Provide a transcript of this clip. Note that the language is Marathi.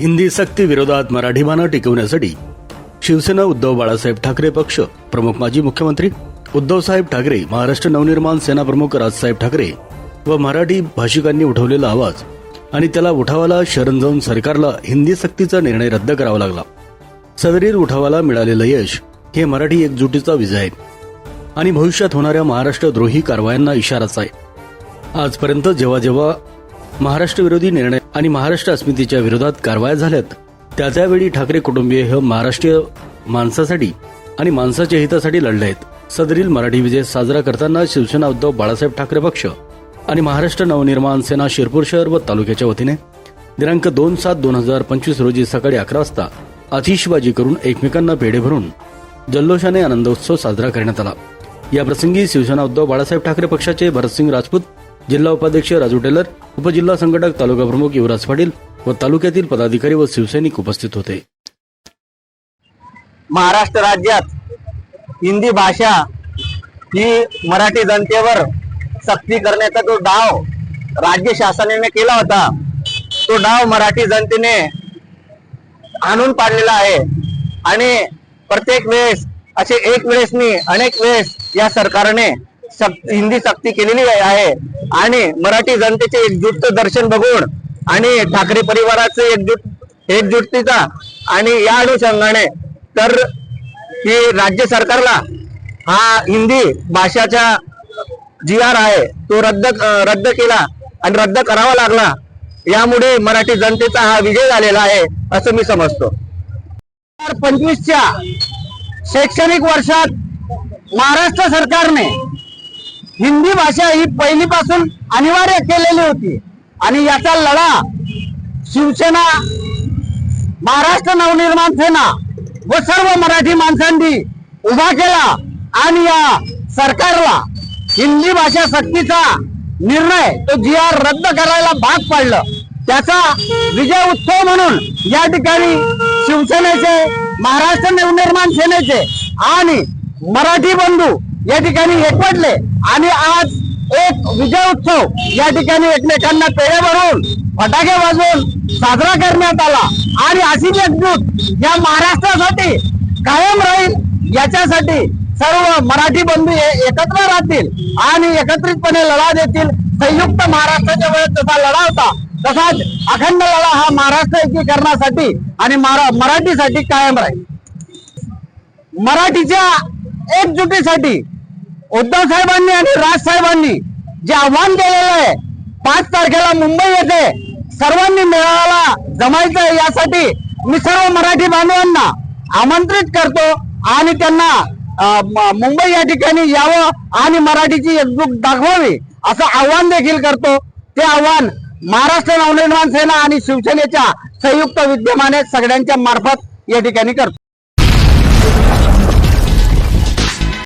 हिंदी सक्ती विरोधात मराठीमानं टिकवण्यासाठी शिवसेना उद्धव बाळासाहेब ठाकरे पक्ष प्रमुख माजी मुख्यमंत्री उद्धवसाहेब ठाकरे महाराष्ट्र नवनिर्माण सेना प्रमुख राजसाहेब ठाकरे व मराठी भाषिकांनी उठवलेला आवाज आणि त्याला उठावाला शरण जाऊन सरकारला हिंदी सक्तीचा निर्णय रद्द करावा लागला. सदरील उठावाला मिळालेलं यश हे मराठी एकजुटीचा विजय आहे आणि भविष्यात होणाऱ्या महाराष्ट्र द्रोही कारवायांना इशाराच आहे. आजपर्यंत जेव्हा जेव्हा महाराष्ट्र विरोधी निर्णय आणि महाराष्ट्र अस्मितेच्या विरोधात कारवाया झाल्यात. त्या त्यावेळी ठाकरे कुटुंबीय हे महाराष्ट्रीय माणसासाठी आणि माणसाच्या हितासाठी लढले आहेत. सदरील मराठी विजय साजरा करताना शिवसेना उद्धव बाळासाहेब ठाकरे पक्ष आणि महाराष्ट्र नवनिर्माण सेना शिरपूर शहर व तालुक्याच्या वतीने दिनांक दोन सात दोन हजार पंचवीस रोजी सकाळी अकरा वाजता आतिषबाजी करून एकमेकांना पेढे भरून जल्लोषाने आनंदोत्सव साजरा करण्यात आला. या प्रसंगी शिवसेना उद्धव बाळासाहेब ठाकरे पक्षाचे भरतसिंग राजपूत जिल्हा उपाध्यक्ष राजू टेलर उपजिल्हा संघटक तालुका प्रमुख युवराज पाटील व तालुक्यातील पदाधिकारी व शिवसैनिक उपस्थित होते. महाराष्ट्र राज्यात हिंदी भाषा ही मराठी जनतेवर सक्ती करण्याचा जो डाव राज्य शासनाने केला होता तो डाव मराठी जनतेने आणून पाडलेला आहे. आणि प्रत्येक वेळेस असे एक वेळेस नाही अनेक वेळेस या सरकारने हिंदी सक्ती केलेली आहे. आणि मराठी जनतेचे एकजुटचं दर्शन बघून आणि ठाकरे परिवाराचे एकजूट एकजुटीचा आणि या अनुषंगाने तर ही राज्य सरकारला हा हिंदी भाषाचा जी आर आहे तो रद्द रद्द केला आणि रद्द करावा लागला. यामुळे मराठी जनतेचा हा विजय झालेला आहे असं मी समजतो. पंचवीसच्या शैक्षणिक वर्षात महाराष्ट्र सरकारने हिंदी भाषा ही पहिलीपासून अनिवार्य केलेली होती. आणि याचा लढा शिवसेना महाराष्ट्र नवनिर्माण सेना व सर्व मराठी माणसांनी उभा केला आणि या सरकारला हिंदी भाषा सक्तीचा निर्णय तो जी आर रद्द करायला भाग पाडलं. त्याचा विजय उत्सव म्हणून या ठिकाणी शिवसेनेचे महाराष्ट्र नवनिर्माण सेनेचे आणि मराठी बंधू या ठिकाणी एकवटले. आणि आज एक विजय उत्सव या ठिकाणी एकमेकांना पेढे भरून फटाके वाजवून साजरा करण्यात आला. आणि अशीच एकजूट या महाराष्ट्रासाठी कायम राहील याच्यासाठी सर्व मराठी बंधू एकत्र राहतील आणि एकत्रितपणे लढा देतील. संयुक्त महाराष्ट्राच्या वेळेस जसा लढा होता. तसाच अखंड लढा हा महाराष्ट्र एकीकरणासाठी आणि मारा- मराठीसाठी कायम राहील. मराठीच्या एकजुटीसाठी उद्धव साहेबांनी आणि राज साहेबांनी जे आव्हान दिलेलं आहे पाच तारखेला मुंबई येथे सर्वांनी मेळाव्याला जमायचं यासाठी मी सर्व मराठी बांधवांना आमंत्रित करतो आणि त्यांना मुंबई या ठिकाणी यावं आणि मराठीची एकजूट दाखवावी असं आव्हान देखील करतो. ते आव्हान महाराष्ट्र नवनिर्माण सेना आणि शिवसेनेच्या संयुक्त विद्यमाने सगळ्यांच्या मार्फत या ठिकाणी करतो.